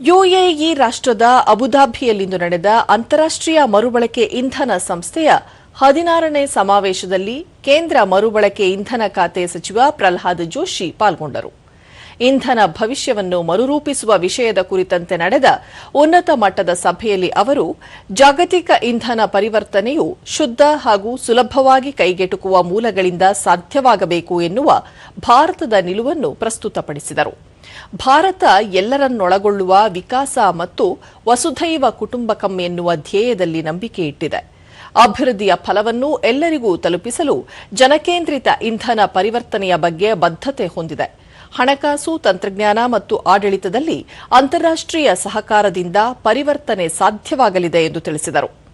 UAE ರಾಷ್ಟ್ರದ ಅಬುಧಾಬಿಯಲ್ಲಿಂದು ನಡೆದ ಅಂತಾರಾಷ್ಟ್ರೀಯ ಮರುಬಳಕೆ ಇಂಧನ ಸಂಸ್ಥೆಯ ಹದಿನಾರನೇ ಸಮಾವೇಶದಲ್ಲಿ ಕೇಂದ್ರ ಮರುಬಳಕೆ ಇಂಧನ ಖಾತೆ ಸಚಿವ ಪ್ರಲ್ಹಾದ್ ಜೋಶಿ ಪಾಲ್ಗೊಂಡರು. ಇಂಧನ ಭವಿಷ್ಯವನ್ನು ಮರುರೂಪಿಸುವ ವಿಷಯದ ಕುರಿತಂತೆ ನಡೆದ ಉನ್ನತ ಮಟ್ಟದ ಸಭೆಯಲ್ಲಿ ಅವರು ಜಾಗತಿಕ ಇಂಧನ ಪರಿವರ್ತನೆಯು ಶುದ್ಧ ಹಾಗೂ ಸುಲಭವಾಗಿ ಕೈಗೆಟುಕುವ ಮೂಲಗಳಿಂದ ಸಾಧ್ಯವಾಗಬೇಕು ಎನ್ನುವ ಭಾರತದ ನಿಲುವನ್ನು ಪ್ರಸ್ತುತಪಡಿಸಿದರು. ಭಾರತ ಎಲ್ಲರನ್ನೊಳಗೊಳ್ಳುವ ವಿಕಾಸ ಮತ್ತು ವಸುಧೈವ ಕುಟುಂಬಕಂ ಎನ್ನುವ ಧ್ಯೇಯದಲ್ಲಿ ನಂಬಿಕೆ ಇಟ್ಟಿದೆ. ಅಭಿವೃದ್ಧಿಯ ಫಲವನ್ನು ಎಲ್ಲರಿಗೂ ತಲುಪಿಸಲು ಜನಕೇಂದ್ರಿತ ಇಂಧನ ಪರಿವರ್ತನೆಯ ಬಗ್ಗೆ ಬದ್ಧತೆ ಹೊಂದಿದೆ. ಹಣಕಾಸು, ತಂತ್ರಜ್ಞಾನ ಮತ್ತು ಆಡಳಿತದಲ್ಲಿ ಅಂತಾರಾಷ್ಟೀಯ ಸಹಕಾರದಿಂದ ಪರಿವರ್ತನೆ ಸಾಧ್ಯವಾಗಲಿದೆ ಎಂದು ತಿಳಿಸಿದರು.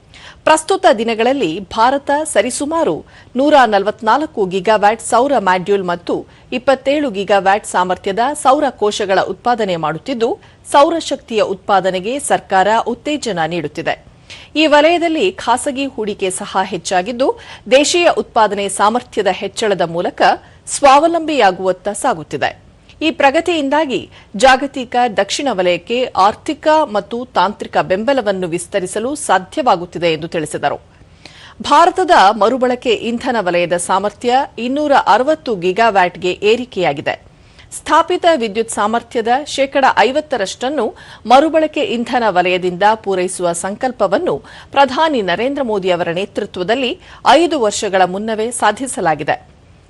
ಪ್ರಸ್ತುತ ದಿನಗಳಲ್ಲಿ ಭಾರತ ಸರಿಸುಮಾರು ನೂರ ನಲವತ್ನಾಲ್ಕು ಗಿಗಾವ್ಯಾಟ್ ಸೌರ ಮ್ಯಾಡ್ಯೂಲ್ ಮತ್ತು ಇಪ್ಪತ್ತೇಳು ಗಿಗಾವ್ಯಾಟ್ ಸಾಮರ್ಥ್ಯದ ಸೌರ ಕೋಶಗಳ ಉತ್ಪಾದನೆ ಮಾಡುತ್ತಿದ್ದು ಸೌರಶಕ್ತಿಯ ಉತ್ಪಾದನೆಗೆ ಸರ್ಕಾರ ಉತ್ತೇಜನ ನೀಡುತ್ತಿದೆ. ಈ ವಲಯದಲ್ಲಿ ಖಾಸಗಿ ಹೂಡಿಕೆ ಸಹ ಹೆಚ್ಚಾಗಿದ್ದು, ದೇಶೀಯ ಉತ್ಪಾದನೆ ಸಾಮರ್ಥ್ಯದ ಹೆಚ್ಚಳದ ಮೂಲಕ ಸ್ವಾವಲಂಬಿಯಾಗುವತ್ತ ಸಾಗುತ್ತಿದೆ. ಈ ಪ್ರಗತಿಯಿಂದಾಗಿ ಜಾಗತಿಕ ದಕ್ಷಿಣ ವಲಯಕ್ಕೆ ಆರ್ಥಿಕ ಮತ್ತು ತಾಂತ್ರಿಕ ಬೆಂಬಲವನ್ನು ವಿಸ್ತರಿಸಲು ಸಾಧ್ಯವಾಗುತ್ತಿದೆ ಎಂದು ತಿಳಿಸಿದರು. ಭಾರತದ ಮರುಬಳಕೆ ಇಂಧನ ವಲಯದ ಸಾಮರ್ಥ್ಯ ಇನ್ನೂರ ಅರವತ್ತು ಗಿಗಾವ್ಯಾಟ್ಗೆ ಏರಿಕೆಯಾಗಿದೆ. ಸ್ಥಾಪಿತ ವಿದ್ಯುತ್ ಸಾಮರ್ಥ್ಯದ ಶೇಕಡ ಐವತ್ತರಷ್ಟನ್ನು ಮರುಬಳಕೆ ಇಂಧನ ವಲಯದಿಂದ ಪೂರೈಸುವ ಸಂಕಲ್ಪವನ್ನು ಪ್ರಧಾನಿ ನರೇಂದ್ರ ಮೋದಿ ಅವರ ನೇತೃತ್ವದಲ್ಲಿ ಐದು ವರ್ಷಗಳ ಮುನ್ನವೇ ಸಾಧಿಸಲಾಗಿದೆ.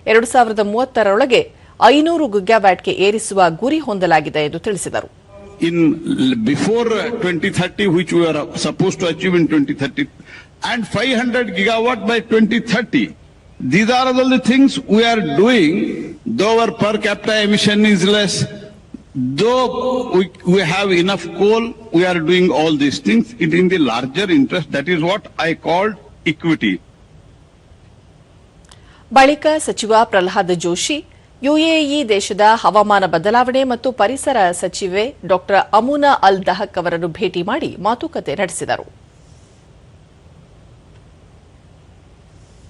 ಎರಡು ಸಾವಿರದ ಮೂವತ್ತರೊಳಗೆ ಐನೂರು ಗಿಗಾವ್ಯಾಟ್ಗೆ ಏರಿಸುವ ಗುರಿ ಹೊಂದಲಾಗಿದೆ ಎಂದು ತಿಳಿಸಿದರು in before uh, 2030, which we are supposed to achieve in 2030, and 500 gigawatt by 2030. These are all the things we are doing, though our per capita emission is less, though we, we have enough coal, we are doing all these things. It in the larger interest, that is what I called equity. ಬಳಿಕ ಸಚಿವ Pralhad Joshi UAE ದೇಶದ ಹವಾಮಾನ ಬದಲಾವಣೆ ಮತ್ತು ಪರಿಸರ ಸಚಿವೆ ಡಾ ಅಮುನಾ ಅಲ್ ದಹಕ್ ಅವರನ್ನು ಭೇಟಿ ಮಾಡಿ ಮಾತುಕತೆ ನಡೆಸಿದರು.